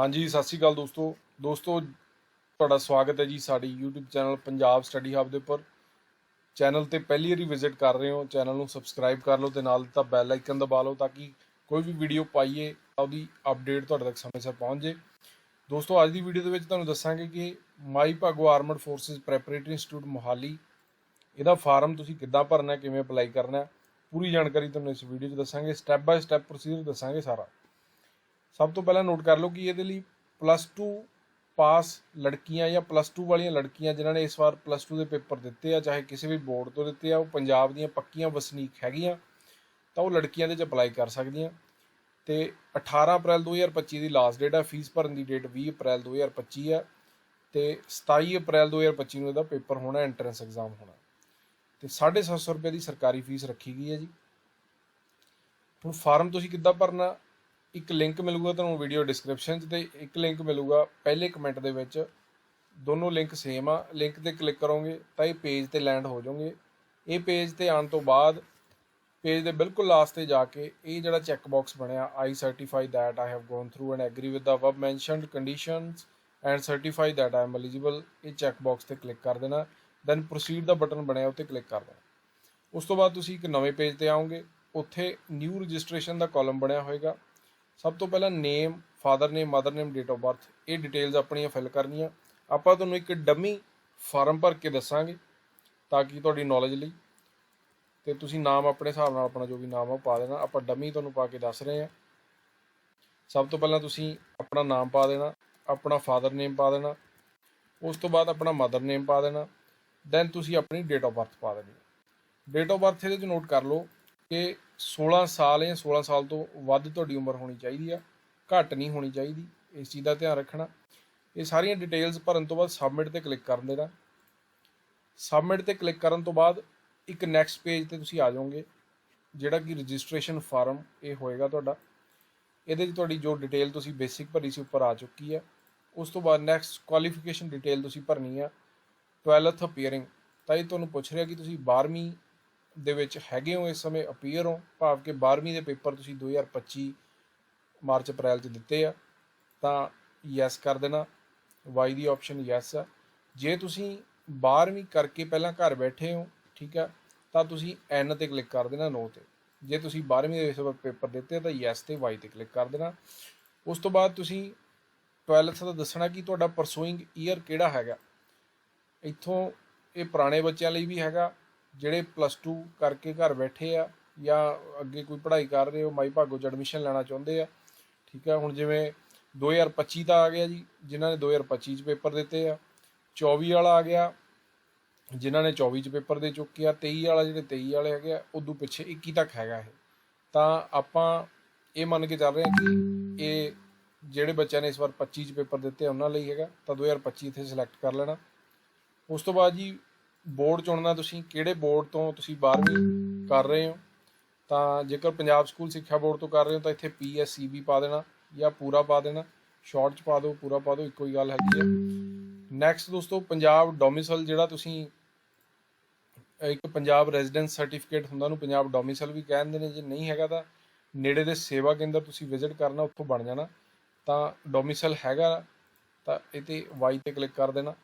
ਹਾਂਜੀ, ਸਤਿ ਸ਼੍ਰੀ ਅਕਾਲ ਦੋਸਤੋ। ਦੋਸਤੋ, ਤੁਹਾਡਾ ਸਵਾਗਤ ਹੈ ਜੀ ਸਾਡੀ YouTube channel Punjab study hub ਦੇ ਉੱਪਰ। ਚੈਨਲ ਤੇ ਪਹਿਲੀ ਵਾਰੀ ਵਿਜ਼ਿਟ ਕਰ ਰਹੇ ਹੋ, ਚੈਨਲ ਨੂੰ ਸਬਸਕ੍ਰਾਈਬ ਕਰ ਲਓ ਤੇ ਨਾਲ ਤਾਂ ਬੈਲ ਆਈਕਨ ਦਬਾ ਲਓ ਤਾਂ ਕਿ ਕੋਈ ਵੀ ਵੀਡੀਓ ਪਾਈਏ, ਤਾਂ ਉਹਦੀ ਅਪਡੇਟ ਤੁਹਾਡੇ ਤੱਕ ਸਮੇਂ ਸਿਰ ਪਹੁੰਚ ਜੇ। ਦੋਸਤੋ, ਅੱਜ ਦੀ ਵੀਡੀਓ ਦੇ ਵਿੱਚ ਤੁਹਾਨੂੰ ਦੱਸਾਂਗੇ ਕਿ Mai Bhago armed forces preparatory institute Mohali, ਇਹਦਾ ਫਾਰਮ ਤੁਸੀਂ ਕਿੱਦਾਂ ਭਰਨਾ ਹੈ, ਕਿਵੇਂ ਅਪਲਾਈ ਕਰਨਾ ਹੈ, ਪੂਰੀ ਜਾਣਕਾਰੀ ਤੁਹਾਨੂੰ ਇਸ ਵੀਡੀਓ 'ਚ ਦੱਸਾਂਗੇ। ਸਟੈਪ ਬਾਏ ਸਟੈਪ ਪ੍ਰੋਸੀਜਰ ਦੱਸਾਂਗੇ ਸਾਰਾ। ਸਭ ਤੋਂ ਪਹਿਲਾਂ ਨੋਟ ਕਰ ਲਓ ਕਿ ਇਹਦੇ ਲਈ ਪਲੱਸ 2 ਪਾਸ ਲੜਕੀਆਂ ਜਾਂ ਪਲੱਸ 2 ਵਾਲੀਆਂ ਲੜਕੀਆਂ ਜਿਨ੍ਹਾਂ ਨੇ ਇਸ ਵਾਰ ਪਲੱਸ 2 ਦੇ ਪੇਪਰ ਦਿੱਤੇ ਆ, ਚਾਹੇ ਕਿਸੇ ਵੀ ਬੋਰਡ ਤੋਂ ਦਿੱਤੇ ਆ, ਉਹ ਪੰਜਾਬ ਦੀਆਂ ਪੱਕੀਆਂ ਵਸਨੀਕ ਹੈਗੀਆਂ, ਤਾਂ ਉਹ ਲੜਕੀਆਂ ਦੇ ਚ ਅਪਲਾਈ ਕਰ ਸਕਦੀਆਂ। ਤੇ 18 ਅਪ੍ਰੈਲ 2025 ਦੀ ਲਾਸਟ ਡੇਟ ਆ ਫੀਸ ਭਰਨ ਦੀ ਡੇਟ 20 ਅਪ੍ਰੈਲ 2025 ਆ, ਤੇ 27 ਅਪ੍ਰੈਲ 2025 ਨੂੰ ਇਹਦਾ ਪੇਪਰ ਹੋਣਾ ਐਂਟਰੈਂਸ ਐਗਜ਼ਾਮ ਹੋਣਾ। ਤੇ 750 ਰੁਪਏ ਦੀ ਸਰਕਾਰੀ ਫੀਸ ਰੱਖੀ ਗਈ ਹੈ ਜੀ। ਹੁਣ ਫਾਰਮ ਤੁਸੀਂ ਕਿੱਦਾਂ ਭਰਨਾ? ਇੱਕ ਲਿੰਕ ਮਿਲੂਗਾ ਤੁਹਾਨੂੰ ਵੀਡੀਓ ਡਿਸਕ੍ਰਿਪਸ਼ਨ 'ਚ ਤੇ ਇੱਕ ਲਿੰਕ ਮਿਲੂਗਾ ਪਹਿਲੇ ਕਮੈਂਟ ਦੇ ਵਿੱਚ। ਦੋਨੋਂ ਲਿੰਕ ਸੇਮ ਆ। ਲਿੰਕ ਤੇ ਕਲਿੱਕ ਕਰੋਗੇ ਤਾਂ ਇਹ ਪੇਜ ਤੇ ਲੈਂਡ ਹੋ ਜਾਓਗੇ। ਇਹ ਪੇਜ ਤੇ ਆਉਣ ਤੋਂ ਬਾਅਦ ਪੇਜ ਦੇ ਬਿਲਕੁਲ ਲਾਸਟ ਤੇ ਜਾ ਕੇ ਇਹ ਜਿਹੜਾ ਚੈੱਕ ਬਾਕਸ ਬਣਿਆ I certify that I have gone through and agree with the above mentioned conditions and certify that I am eligible ਇਹ ਚੈੱਕ ਬਾਕਸ ਤੇ ਕਲਿੱਕ ਕਰ ਦੇਣਾ। ਦੈਨ ਪ੍ਰੋਸੀਡ ਦਾ ਬਟਨ ਬਣਿਆ ਉੱਤੇ ਕਲਿੱਕ ਕਰ ਦੇਣਾ। ਉਸ ਤੋਂ ਬਾਅਦ ਤੁਸੀਂ ਇੱਕ ਨਵੇਂ ਪੇਜ ਤੇ ਆਓਗੇ। ਉੱਥੇ ਨਿਊ ਰਜਿਸਟ੍ਰੇਸ਼ਨ ਦਾ ਕਾਲਮ ਬਣਿਆ ਹੋਏਗਾ। ਸਭ ਤੋਂ ਪਹਿਲਾਂ name father name mother name date of birth ਇਹ ਡਿਟੇਲਸ ਆਪਣੀਆਂ ਫਿਲ ਕਰਨੀਆਂ। ਆਪਾਂ ਤੁਹਾਨੂੰ ਇੱਕ ਡਮੀ ਫਾਰਮ ਭਰ ਕੇ ਦੱਸਾਂਗੇ ਤਾਂ ਕਿ ਤੁਹਾਡੀ ਨੌਲੇਜ ਲਈ। ਤੇ ਤੁਸੀਂ ਨਾਮ ਆਪਣੇ ਹਿਸਾਬ ਨਾਲ ਆਪਣਾ ਜੋ ਵੀ ਨਾਮ ਆ ਪਾ ਦੇਣਾ। ਆਪਾਂ ਡਮੀ ਤੁਹਾਨੂੰ ਪਾ ਕੇ ਦੱਸ ਰਹੇ ਹਾਂ। ਸਭ ਤੋਂ ਪਹਿਲਾਂ ਤੁਸੀਂ ਆਪਣਾ ਨਾਮ ਪਾ ਦੇਣਾ, ਆਪਣਾ ਫਾਦਰ ਨੇਮ ਪਾ ਦੇਣਾ, ਉਸ ਤੋਂ ਬਾਅਦ ਆਪਣਾ ਮਦਰ ਨੇਮ ਪਾ ਦੇਣਾ ਦੈਨ ਤੁਸੀਂ ਆਪਣੀ ਡੇਟ ਆਫ ਬਰਥ ਪਾ ਦੇਣੀ। ਡੇਟ ਆਫ ਬਰਥ ਇਹਦੇ 'ਚ ਨੋਟ ਕਰ ਲਓ ਕਿ 16 ਸਾਲ ਜਾਂ 16 ਸਾਲ ਤੋਂ ਵੱਧ ਤੁਹਾਡੀ ਉਮਰ ਹੋਣੀ ਚਾਹੀਦੀ ਆ, ਘੱਟ ਨਹੀਂ ਹੋਣੀ ਚਾਹੀਦੀ, ਇਸ ਚੀਜ਼ ਦਾ ਧਿਆਨ ਰੱਖਣਾ। ਇਹ ਸਾਰੀਆਂ ਡਿਟੇਲਸ ਭਰਨ ਤੋਂ ਬਾਅਦ ਸਬਮਿਟ ਤੇ ਕਲਿੱਕ ਕਰਨ ਦੇਣਾ। ਸਬਮਿਟ ਤੇ ਕਲਿੱਕ ਕਰਨ ਤੋਂ ਬਾਅਦ ਇੱਕ ਨੈਕਸਟ ਪੇਜ ਤੇ ਤੁਸੀਂ ਆ ਜਾਓਗੇ, ਜਿਹੜਾ ਕਿ ਰਜਿਸਟ੍ਰੇਸ਼ਨ ਫਾਰਮ ਇਹ ਹੋਏਗਾ ਤੁਹਾਡਾ। ਇਹਦੇ 'ਚ ਤੁਹਾਡੀ ਜੋ ਡਿਟੇਲ ਤੁਸੀਂ ਬੇਸਿਕ ਭਰੀ ਸੀ ਉੱਪਰ ਆ ਚੁੱਕੀ ਹੈ ਉਸ ਤੋਂ ਬਾਅਦ ਨੈਕਸਟ ਕੁਆਲੀਫਿਕੇਸ਼ਨ ਡਿਟੇਲ ਤੁਸੀਂ ਭਰਨੀ ਆ 12th ਅਪੀਅਰਿੰਗ ਤਾਂ ਇਹ ਤੁਹਾਨੂੰ ਪੁੱਛ ਰਿਹਾ ਕਿ ਤੁਸੀਂ 12ਵੀਂ ਦੇ ਵਿੱਚ ਹੈਗੇ ਹੋ ਇਸ ਸਮੇਂ ਅਪੀਅਰ ਹੋ, ਭਾਵ ਕਿ 12ਵੀਂ ਦੇ ਪੇਪਰ ਤੁਸੀਂ 2025 ਮਾਰਚ, ਅਪ੍ਰੈਲ 'ਚ ਦਿੱਤੇ ਆ, ਤਾਂ ਯੈਸ ਕਰ ਦੇਣਾ। ਵਾਈ ਦੀ ਆਪਸ਼ਨ ਯੈਸ ਆ। ਜੇ ਤੁਸੀਂ 12ਵੀਂ ਕਰਕੇ ਪਹਿਲਾਂ ਘਰ ਬੈਠੇ ਹੋ, ਠੀਕ ਆ, ਤਾਂ ਤੁਸੀਂ ਐਨ ਤੇ ਕਲਿੱਕ ਕਰ ਦੇਣਾ ਨੋ ਤੇ। ਜੇ ਤੁਸੀਂ 12ਵੀਂ ਦੇ ਵਿੱਚ ਪੇਪਰ ਦਿੱਤੇ ਤਾਂ ਯੈਸ ਤੇ ਵਾਈ ਤੇ ਕਲਿੱਕ ਕਰ ਦੇਣਾ। ਉਸ ਤੋਂ ਬਾਅਦ ਤੁਸੀਂ 12th ਦਾ ਦੱਸਣਾ ਕਿ ਤੁਹਾਡਾ ਪਰਸੂਇੰਗ ਈਅਰ ਕਿਹੜਾ ਹੈਗਾ। ਇੱਥੋਂ ਇਹ ਪੁਰਾਣੇ ਬੱਚਿਆਂ ਲਈ ਵੀ ਹੈਗਾ ਜਿਹੜੇ ਪਲੱਸ 2 ਕਰਕੇ ਘਰ ਬੈਠੇ ਆ ਜਾਂ ਅੱਗੇ ਕੋਈ ਪੜ੍ਹਾਈ ਕਰ ਰਹੇ ਹੋ ਮਾਈ ਭਾਗੋ ਚ ਐਡਮਿਸ਼ਨ ਲੈਣਾ ਚਾਹੁੰਦੇ ਆ। ਠੀਕ ਆ, ਹੁਣ ਜਿਵੇਂ 2025 ਦਾ ਆ ਗਿਆ ਜੀ, ਜਿਨ੍ਹਾਂ ਨੇ 2025 ਚ ਪੇਪਰ ਦਿੱਤੇ ਆ 24 ਵਾਲਾ ਆ ਗਿਆ, ਜਿਨ੍ਹਾਂ ਨੇ 24 ਚ ਪੇਪਰ ਦੇ ਚੁੱਕੇ ਆ 23 ਵਾਲਾ ਜਿਹੜੇ 23 ਵਾਲੇ ਹੈਗੇ ਆ, ਉਦੋਂ ਪਿੱਛੇ 21 ਤੱਕ ਹੈਗਾ ਇਹ। ਤਾਂ ਆਪਾਂ ਇਹ ਮੰਨ ਕੇ ਚੱਲ ਰਹੇ ਹਾਂ ਕਿ ਇਹ ਜਿਹੜੇ ਬੱਚਿਆਂ ਨੇ ਇਸ ਵਾਰ 25 ਚ ਪੇਪਰ ਦਿੱਤੇ ਉਹਨਾਂ ਲਈ ਹੈਗਾ, ਤਾਂ 2025 ਇੱਥੇ ਸਿਲੈਕਟ ਕਰ ਲੈਣਾ। ਉਸ ਤੋਂ ਬਾਅਦ ਜੀ ਬੋਰਡ ਚੁਣਨਾ ਤੁਸੀਂ, ਕਿਹੜੇ ਬੋਰਡ ਤੋਂ ਤੁਸੀਂ 12ਵੀਂ ਕਰ ਰਹੇ ਹੋ? ਤਾਂ ਜੇਕਰ ਪੰਜਾਬ ਸਕੂਲ ਸਿੱਖਿਆ ਬੋਰਡ ਤੋਂ ਕਰ ਰਹੇ ਹੋ ਤਾਂ ਇੱਥੇ ਪੀਐਸਸੀਬੀ ਪਾ ਦੇਣਾ ਜਾਂ ਪੂਰਾ ਪਾ ਦੇਣਾ। ਸ਼ਾਰਟ ਚ ਪਾ ਦਿਓ, ਪੂਰਾ ਪਾ ਦਿਓ, ਇੱਕੋ ਹੀ ਗੱਲ ਹੈਗੀ ਹੈ ਨੈਕਸਟ ਦੋਸਤੋ, ਪੰਜਾਬ ਡੋਮਿਸਾਈਲ ਜਿਹੜਾ ਤੁਸੀਂ, ਇੱਕ ਪੰਜਾਬ ਰੈਜ਼ੀਡੈਂਸ ਸਰਟੀਫਿਕੇਟ ਹੁੰਦਾ ਉਹਨੂੰ ਪੰਜਾਬ ਡੋਮਿਸਾਈਲ ਵੀ ਕਹਿੰਦੇ ਨੇ। ਜੇ ਨਹੀਂ ਹੈਗਾ ਤਾਂ ਨੇੜੇ ਦੇ ਸੇਵਾ ਕੇਂਦਰ ਤੁਸੀਂ ਵਿਜ਼ਿਟ ਕਰਨਾ, ਉੱਥੋਂ ਬਣ ਜਾਣਾ। ਤਾਂ ਡੋਮਿਸਾਈਲ ਹੈਗਾ, ਤਾਂ ਇਹ ਤੇ ਵਾਈ ਤੇ ਕਲਿੱਕ ਕਰ ਦੇਣਾ।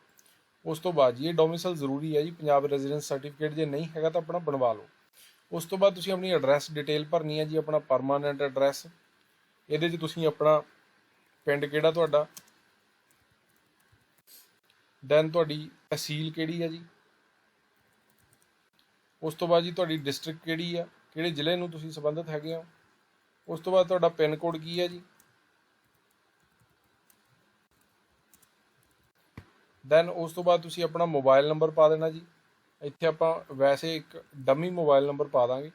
ਉਸ ਤੋਂ ਬਾਅਦ ਜੀ, ਇਹ ਡੋਮਿਸਾਈਲ ਜ਼ਰੂਰੀ ਹੈ ਜੀ, ਪੰਜਾਬ ਰੈਜ਼ੀਡੈਂਸ ਸਰਟੀਫਿਕੇਟ ਜੇ ਨਹੀਂ ਹੈਗਾ ਤਾਂ ਆਪਣਾ ਬਣਵਾ ਲਓ। ਉਸ ਤੋਂ ਬਾਅਦ ਤੁਸੀਂ ਆਪਣੀ ਐਡਰੈਸ ਡਿਟੇਲ ਭਰਨੀ ਹੈ ਜੀ, ਆਪਣਾ ਪਰਮਾਨੈਂਟ ਐਡਰੈਸ ਇਹਦੇ 'ਚ ਤੁਸੀਂ ਆਪਣਾ ਪਿੰਡ ਕਿਹੜਾ ਤੁਹਾਡਾ? ਦੈਨ ਤੁਹਾਡੀ ਤਹਿਸੀਲ ਕਿਹੜੀ ਹੈ ਜੀ? ਉਸ ਤੋਂ ਬਾਅਦ ਜੀ, ਤੁਹਾਡੀ ਡਿਸਟ੍ਰਿਕਟ ਕਿਹੜੀ ਆ ਕਿਹੜੇ ਜ਼ਿਲ੍ਹੇ ਨੂੰ ਤੁਸੀਂ ਸੰਬੰਧਿਤ ਹੈਗੇ ਹੋ? ਉਸ ਤੋਂ ਬਾਅਦ ਤੁਹਾਡਾ ਪਿੰਨ ਕੋਡ ਕੀ ਹੈ ਜੀ? ਦੈਨ ਉਸ ਤੋਂ ਬਾਅਦ ਤੁਸੀਂ ਆਪਣਾ ਮੋਬਾਈਲ ਨੰਬਰ ਪਾ ਦੇਣਾ ਜੀ। ਇੱਥੇ ਆਪਾਂ ਵੈਸੇ ਇੱਕ ਡਮੀ ਮੋਬਾਈਲ ਨੰਬਰ ਪਾ ਦਾਂਗੇ।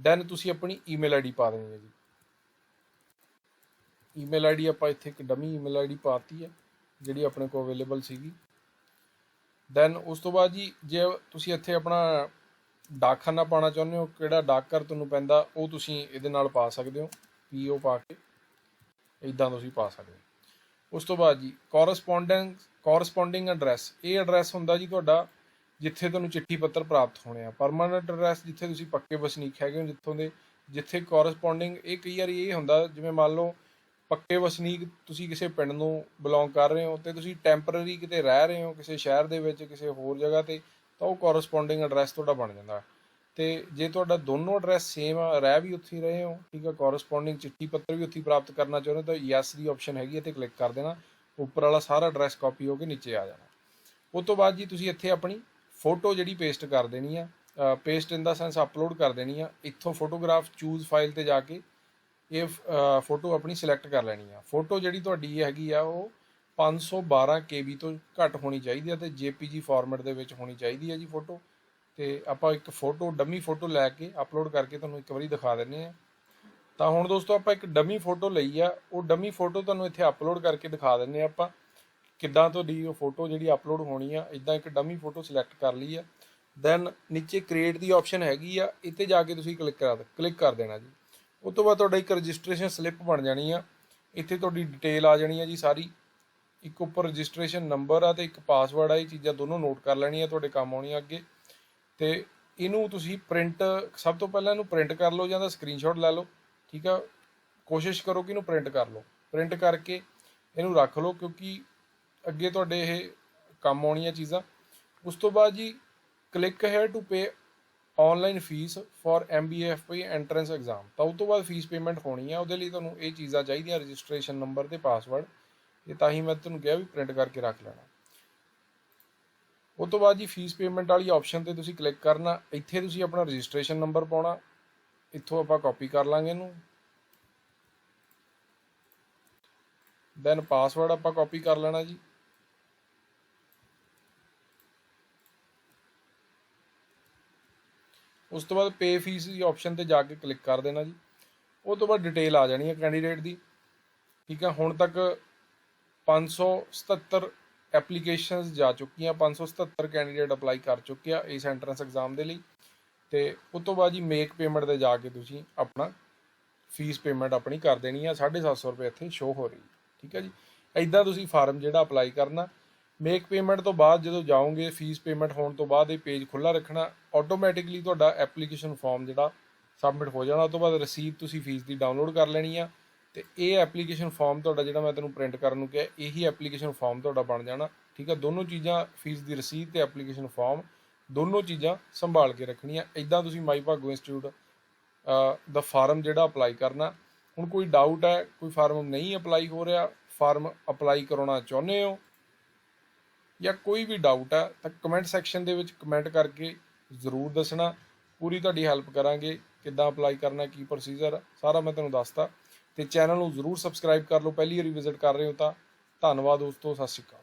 ਦੈਨ ਤੁਸੀਂ ਆਪਣੀ ਈਮੇਲ ਆਈਡੀ ਪਾ ਦੇਣੀ ਹੈ ਜੀ। ਈਮੇਲ ਆਈਡੀ ਆਪਾਂ ਇੱਥੇ ਇੱਕ ਡਮੀ ਈਮੇਲ ਆਈਡੀ ਪਾਤੀ ਹੈ, ਜਿਹੜੀ ਆਪਣੇ ਕੋਲ ਅਵੇਲੇਬਲ ਸੀਗੀ। ਦੈਨ ਉਸ ਤੋਂ ਬਾਅਦ ਜੀ, ਜੇ ਤੁਸੀਂ ਇੱਥੇ ਆਪਣਾ ਡਾਕਖਾਨਾ ਪਾਉਣਾ ਚਾਹੁੰਦੇ ਹੋ, ਕਿਹੜਾ ਡਾਕਘਰ ਤੁਹਾਨੂੰ ਪੈਂਦਾ, ਉਹ ਤੁਸੀਂ ਇਹਦੇ ਨਾਲ ਪਾ ਸਕਦੇ ਹੋ। ਪੀਓ ਪਾ ਕੇ ਇਦਾਂ ਤੁਸੀਂ ਪਾ ਸਕਦੇ ਹੋ। ਉਸ ਤੋਂ ਬਾਅਦ ਜੀ ਕੋਰਸਪੋਂਡੈਂਸ ਕੋਰਸਪੋਂਡਿੰਗ ਐਡਰੈਸ ਇਹ ਐਡਰੈਸ ਹੁੰਦਾ ਜੀ ਤੁਹਾਡਾ ਜਿੱਥੇ ਤੁਹਾਨੂੰ ਚਿੱਠੀ ਪੱਤਰ ਪ੍ਰਾਪਤ ਹੋਣੇ ਆ। ਪਰਮਾਨੈਂਟ ਐਡਰੈਸ ਜਿੱਥੇ ਤੁਸੀਂ ਪੱਕੇ ਵਸਨੀਕ ਹੈਗੇ ਹੋ, ਜਿੱਥੋਂ ਦੇ, ਜਿੱਥੇ ਕੋਰਸਪੋਂਡਿੰਗ ਇਹ ਕਈ ਵਾਰੀ ਇਹ ਹੁੰਦਾ, ਜਿਵੇਂ ਮੰਨ ਲਓ ਪੱਕੇ ਵਸਨੀਕ ਤੁਸੀਂ ਕਿਸੇ ਪਿੰਡ ਨੂੰ ਬਿਲੋਂਗ ਕਰ ਰਹੇ ਹੋ ਤੇ ਤੁਸੀਂ ਟੈਂਪਰੇਰੀ ਕਿਤੇ ਰਹਿ ਰਹੇ ਹੋ, ਕਿਸੇ ਸ਼ਹਿਰ ਦੇ ਵਿੱਚ, ਕਿਸੇ ਹੋਰ ਜਗ੍ਹਾ ਤੇ, ਤਾਂ ਉਹ ਕੋਰਸਪੋਂਡਿੰਗ ਐਡਰੈਸ ਤੁਹਾਡਾ ਬਣ ਜਾਂਦਾ। ਤੇ ਜੇ ਤੁਹਾਡਾ ਦੋਨੋਂ ਐਡਰੈਸ ਸੇਮ ਆ, ਰਹਿ ਵੀ ਉੱਥੇ ਹੀ ਰਹੇ ਹੋ, ਠੀਕ ਆ ਕੋਰਸਪੋਂਡਿੰਗ ਚਿੱਠੀ ਪੱਤਰ ਵੀ ਉੱਥੇ ਪ੍ਰਾਪਤ ਕਰਨਾ ਚਾਹੁੰਦੇ ਹੋ, ਤਾਂ ਯੈਸ ਦੀ ਆਪਸ਼ਨ ਹੈਗੀ ਹੈ ਤੇ ਕਲਿੱਕ ਕਰ ਦੇਣਾ, ਉੱਪਰ ਵਾਲਾ ਸਾਰਾ ਐਡਰੈਸ ਕਾਪੀ ਹੋ ਕੇ ਨੀਚੇ ਆ ਜਾਣਾ। ਉਸ ਤੋਂ ਬਾਅਦ ਜੀ ਤੁਸੀਂ ਇੱਥੇ ਆਪਣੀ ਫੋਟੋ ਜਿਹੜੀ ਪੇਸਟ ਕਰ ਦੇਣੀ ਆ paste in the sense upload ਕਰ ਦੇਣੀ ਆ, ਇੱਥੋਂ ਫੋਟੋਗ੍ਰਾਫ ਚੂਜ਼ ਫਾਈਲ ਤੇ ਜਾ ਕੇ ਇਹ ਫੋਟੋ ਆਪਣੀ ਸਿਲੈਕਟ ਕਰ ਲੈਣੀ ਆ। ਫੋਟੋ ਜਿਹੜੀ ਤੁਹਾਡੀ ਹੈਗੀ ਆ, ਉਹ 512 KB ਤੋਂ ਘੱਟ ਹੋਣੀ ਚਾਹੀਦੀ ਆ ਤੇ JPG ਫਾਰਮੈਟ ਦੇ ਵਿੱਚ ਹੋਣੀ ਚਾਹੀਦੀ ਆ ਜੀ ਫੋਟੋ ਤੇ ਆਪਾਂ ਇੱਕ ਫੋਟੋ, ਡਮੀ ਫੋਟੋ ਲੈ ਕੇ ਅਪਲੋਡ ਕਰਕੇ ਤੁਹਾਨੂੰ ਇੱਕ ਵਾਰੀ ਦਿਖਾ ਦਿੰਨੇ ਆ ਤਾਂ ਹੁਣ ਦੋਸਤੋ ਆਪਾਂ ਇੱਕ ਡਮੀ ਫੋਟੋ ਲਈ ਆ। ਉਹ ਡਮੀ ਫੋਟੋ ਤੁਹਾਨੂੰ ਇੱਥੇ ਅਪਲੋਡ ਕਰਕੇ ਦਿਖਾ ਦਿੰਨੇ ਆ ਆਪਾਂ ਕਿੱਦਾਂ ਤੁਹਾਡੀ ਉਹ ਫੋਟੋ ਜਿਹੜੀ ਅਪਲੋਡ ਹੋਣੀ ਆ। ਇਦਾਂ ਇੱਕ ਡਮੀ ਫੋਟੋ ਸਿਲੈਕਟ ਕਰ ਲਈ ਆ। ਦੈਨ ਨੀਚੇ ਕ੍ਰੀਏਟ ਦੀ ਆਪਸ਼ਨ ਹੈਗੀ ਆ। ਇੱਥੇ ਜਾ ਕੇ ਤੁਸੀਂ ਕਲਿੱਕ ਕਰਾ ਕਲਿੱਕ ਕਰ ਦੇਣਾ ਜੀ। ਉਸ ਤੋਂ ਬਾਅਦ ਤੁਹਾਡਾ ਇੱਕ ਰਜਿਸਟ੍ਰੇਸ਼ਨ ਸਲਿੱਪ ਬਣ ਜਾਣੀ ਆ। ਇੱਥੇ ਤੁਹਾਡੀ ਡਿਟੇਲ ਆ ਜਾਣੀ ਆ ਜੀ ਸਾਰੀ। ਇੱਕ ਉੱਪਰ ਰਜਿਸਟ੍ਰੇਸ਼ਨ ਨੰਬਰ ਆ ਤੇ ਇੱਕ ਪਾਸਵਰਡ ਆ। ਇਹ ਚੀਜ਼ਾਂ ਦੋਨੋਂ ਨੋਟ ਕਰ ਲੈਣੀਆਂ, ਤੁਹਾਡੇ ਕੰਮ ਆਉਣੀਆਂ ਅੱਗੇ। ਤੇ ਇਹਨੂੰ ਤੁਸੀਂ ਪ੍ਰਿੰਟ ਸਭ ਤੋਂ ਪਹਿਲਾਂ ਇਹਨੂੰ ਪ੍ਰਿੰਟ ਕਰ ਲਓ ਜਾਂ ਤਾਂ ਸਕਰੀਨਸ਼ਾਟ ਲੈ ਲਓ, ਠੀਕ ਆ? ਕੋਸ਼ਿਸ਼ ਕਰੋ ਕਿ ਇਹਨੂੰ ਪ੍ਰਿੰਟ ਕਰ ਲਓ। ਪ੍ਰਿੰਟ ਕਰਕੇ ਇਹਨੂੰ ਰੱਖ ਲਓ ਕਿਉਂਕਿ ਅੱਗੇ ਤੁਹਾਡੇ ਇਹ ਕੰਮ ਆਉਣੀਆਂ ਚੀਜ਼ਾਂ। ਉਸ ਤੋਂ ਬਾਅਦ ਜੀ click here to pay online fee for MBFP entrance exam ਤਾਂ ਉਸ ਤੋਂ ਬਾਅਦ ਫੀਸ ਪੇਮੈਂਟ ਹੋਣੀ ਆ, ਉਹਦੇ ਲਈ ਤੁਹਾਨੂੰ ਇਹ ਚੀਜ਼ਾਂ ਚਾਹੀਦੀਆਂ ਰਜਿਸਟ੍ਰੇਸ਼ਨ ਨੰਬਰ ਤੇ ਪਾਸਵਰਡ ਇਹ ਤਾਂ ਹੀ ਮੈਂ ਤੁਹਾਨੂੰ ਕਿਹਾ ਵੀ ਪ੍ਰਿੰਟ ਕਰਕੇ ਰੱਖ ਲੈਣਾ। ਉਸ ਤੋਂ ਬਾਅਦ ਜੀ ਫੀਸ ਪੇਮੈਂਟ ਵਾਲੀ ਆਪਸ਼ਨ ਤੇ ਤੁਸੀਂ ਕਲਿੱਕ ਕਰਨਾ, ਇੱਥੇ ਤੁਸੀਂ ਆਪਣਾ ਰਜਿਸਟ੍ਰੇਸ਼ਨ ਨੰਬਰ ਪਾਉਣਾ, ਇੱਥੋਂ ਆਪਾਂ ਕਾਪੀ ਕਰ ਲਾਂਗੇ ਇਹਨੂੰ। ਦੈਨ ਪਾਸਵਰਡ ਆਪਾਂ ਕਾਪੀ ਕਰ ਲੈਣਾ ਜੀ। ਉਸ ਤੋਂ ਬਾਅਦ ਪੇ ਫੀਸ ਦੀ ਆਪਸ਼ਨ ਤੇ ਜਾ ਕੇ ਕਲਿੱਕ ਕਰ ਦੇਣਾ ਜੀ। ਉਹ ਤੋਂ ਬਾਅਦ ਡਿਟੇਲ ਆ ਜਾਣੀ ਹੈ ਕੈਂਡੀਡੇਟ ਦੀ। ਠੀਕ ਹੈ ਹੁਣ ਤੱਕ 577 ਐਪਲੀਕੇਸ਼ਨਸ ਜਾ ਚੁੱਕੀਆਂ 577 ਕੈਂਡੀਡੇਟ ਅਪਲਾਈ ਕਰ ਚੁੱਕੇ ਆ ਇਸ ਐਂਟਰੈਂਸ ਐਗਜ਼ਾਮ ਦੇ ਲਈ। ਤੇ ਉਸ ਤੋਂ ਬਾਅਦ ਜੀ ਮੇਕ ਪੇਮੈਂਟ ਤੇ ਜਾ ਕੇ ਤੁਸੀਂ ਆਪਣਾ ਫੀਸ ਪੇਮੈਂਟ ਆਪਣੀ ਕਰ ਦੇਣੀ ਆ 750 ਰੁਪਏ ਇੱਥੇ ਸ਼ੋ ਹੋ ਰਹੀ। ਠੀਕ ਹੈ ਜੀ? ਐਦਾਂ ਤੁਸੀਂ ਫਾਰਮ ਜਿਹੜਾ ਅਪਲਾਈ ਕਰਨਾ ਮੇਕ ਪੇਮੈਂਟ ਤੋਂ ਬਾਅਦ ਜਦੋਂ ਜਾਓਗੇ ਫੀਸ ਪੇਮੈਂਟ ਹੋਣ ਤੋਂ ਬਾਅਦ ਇਹ ਪੇਜ ਖੁੱਲਾ ਰੱਖਣਾ ਆਟੋਮੈਟਿਕਲੀ ਤੁਹਾਡਾ ਐਪਲੀਕੇਸ਼ਨ ਫਾਰਮ ਜਿਹੜਾ ਸਬਮਿਟ ਹੋ ਜਾਣਾ, ਉਸ ਤੋਂ ਬਾਅਦ ਰਸੀਦ ਤੁਸੀਂ ਫੀਸ ਦੀ ਡਾਊਨਲੋਡ ਕਰ ਲੈਣੀ ਆ। ਤੇ ਇਹ ਐਪਲੀਕੇਸ਼ਨ ਫਾਰਮ ਤੁਹਾਡਾ ਜਿਹੜਾ ਮੈਂ ਤੈਨੂੰ ਪ੍ਰਿੰਟ ਕਰਨ ਨੂੰ ਕਿਹਾ, ਇਹੀ ਐਪਲੀਕੇਸ਼ਨ ਫਾਰਮ ਤੁਹਾਡਾ ਬਣ ਜਾਣਾ, ਠੀਕ ਆ? ਦੋਨੋਂ ਚੀਜ਼ਾਂ ਫੀਸ ਦੀ ਰਸੀਦ ਤੇ ਐਪਲੀਕੇਸ਼ਨ ਫਾਰਮ ਦੋਨੋਂ ਚੀਜ਼ਾਂ ਸੰਭਾਲ ਕੇ ਰੱਖਣੀਆਂ। ਇਦਾਂ ਤੁਸੀਂ ਮਾਈ ਭਾਗੋ ਇੰਸਟੀਚਿਊਟ ਦਾ ਫਾਰਮ ਜਿਹੜਾ ਅਪਲਾਈ ਕਰਨਾ। ਹੁਣ ਕੋਈ ਡਾਊਟ ਹੈ, ਕੋਈ ਫਾਰਮ ਨਹੀਂ ਅਪਲਾਈ ਹੋ ਰਿਹਾ ਫਾਰਮ ਅਪਲਾਈ ਕਰਾਉਣਾ ਚਾਹੁੰਦੇ ਹੋ ਜਾਂ ਕੋਈ ਵੀ ਡਾਊਟ ਹੈ, ਤਾਂ ਕਮੈਂਟ ਸੈਕਸ਼ਨ ਦੇ ਵਿੱਚ ਕਮੈਂਟ ਕਰਕੇ ਜ਼ਰੂਰ ਦੱਸਣਾ। ਪੂਰੀ ਤੁਹਾਡੀ ਹੈਲਪ ਕਰਾਂਗੇ, ਕਿੱਦਾਂ ਅਪਲਾਈ ਕਰਨਾ, ਕੀ ਪ੍ਰੋਸੀਜਰ ਸਾਰਾ ਮੈਂ ਤੁਹਾਨੂੰ ਦੱਸਤਾ। ਤੇ ਚੈਨਲ ਨੂੰ ਜ਼ਰੂਰ ਸਬਸਕ੍ਰਾਈਬ ਕਰ ਲਓ। ਪਹਿਲੀ ਵਾਰੀ ਵਿਜ਼ਿਟ ਕਰ ਰਹੇ ਹੋ ਤਾਂ ਧੰਨਵਾਦ ਦੋਸਤੋ, ਸਤਿ ਸ਼੍ਰੀ ਅਕਾਲ।